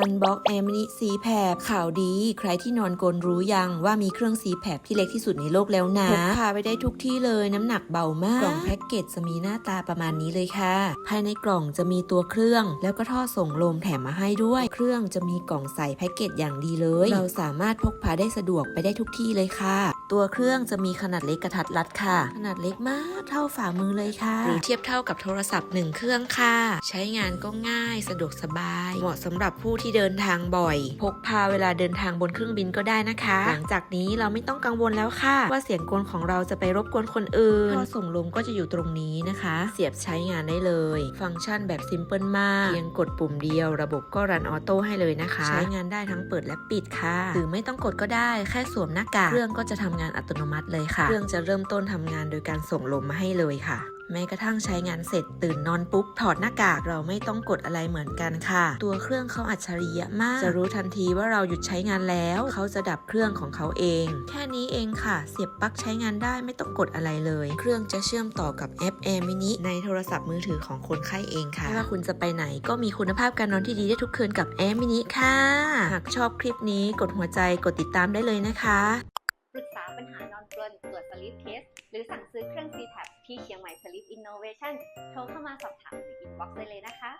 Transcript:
อันบ็อกแอมินิซีแพบข่าวดี ใครที่นอนกลนรู้ยังว่ามีเครื่องซีแพบที่เล็กที่สุดในโลกแล้วนะพกพาไปได้ทุกที่เลยน้ำหนักเบามาก กล่องแพ็กเกจจะมีหน้าตาประมาณนี้เลยค่ะ ภายในกล่องจะมีตัวเครื่อง แล้วก็ท่อส่งลมแถมมาให้ด้วย เครื่องจะมีกล่องใส่แพ็กเกจอย่างดีเลย เราสามารถพกพาได้สะดวกไปได้ทุกที่เลยค่ะ ตัวเครื่องจะมีขนาดเล็กกระทัดรัดค่ะ ขนาดเล็กมากเท่าฝ่ามือเลยค่ะ หรือเทียบเท่ากับโทรศัพท์หนึ่งเครื่องค่ะ ใช้งานก็ง่ายสะดวกสบาย เหมาะสำหรับผู้ที่เดินทางบ่อย พกพาเวลาเดินทางบนเครื่องบินก็ได้นะคะ หลังจากนี้เราไม่ต้องกังวลแล้วค่ะ ว่าเสียงกลของเราจะไปรบกวนคนอื่นท่อส่งลมก็จะอยู่ตรงนี้นะคะ เสียบใช้งานได้เลย ฟังก์ชันแบบซิมเพิลมากเพียงกดปุ่มเดียว ระบบก็รันออโต้ให้เลยนะคะ ใช้งานได้ทั้งเปิดและปิดค่ะหรือไม่ต้องกดก็ได้แค่สวมหน้ากากเครื่องก็จะทำงานอัตโนมัติเลยค่ะ เครื่องจะเริ่มต้นทำงานโดยการส่งลมมาให้เลยค่ะแม้กระทั่งใช้งานเสร็จตื่นนอนปุ๊บ ถอดหน้ากากเราไม่ต้องกดอะไรเหมือนกันค่ะ ตัวเครื่องเขาอัจฉริยะมาก จะรู้ทันทีว่าเราหยุดใช้งานแล้ว เขาจะดับเครื่องของเขาเอง แค่นี้เองค่ะ เสียบปลั๊กใช้งานได้ไม่ต้องกดอะไรเลย เครื่องจะเชื่อมต่อกับแอป Air Mini ในโทรศัพท์มือถือของคนไข้เองค่ะไม่ว่าคุณจะไปไหนก็มีคุณภาพการนอนที่ดีได้ทุกคืนกับ Air Mini ค่ะหากชอบคลิปนี้กดหัวใจกดติดตามได้เลยนะคะ อนกลนตรวจสลิปเทสหรือสั่งซื้อเครื่อง c p a p ที่เชียงใหม่สลิปอินโนเวชั่นโทรเข้ามาสอบถามหรืออินบ็อกซ์ได้เลยนะคะ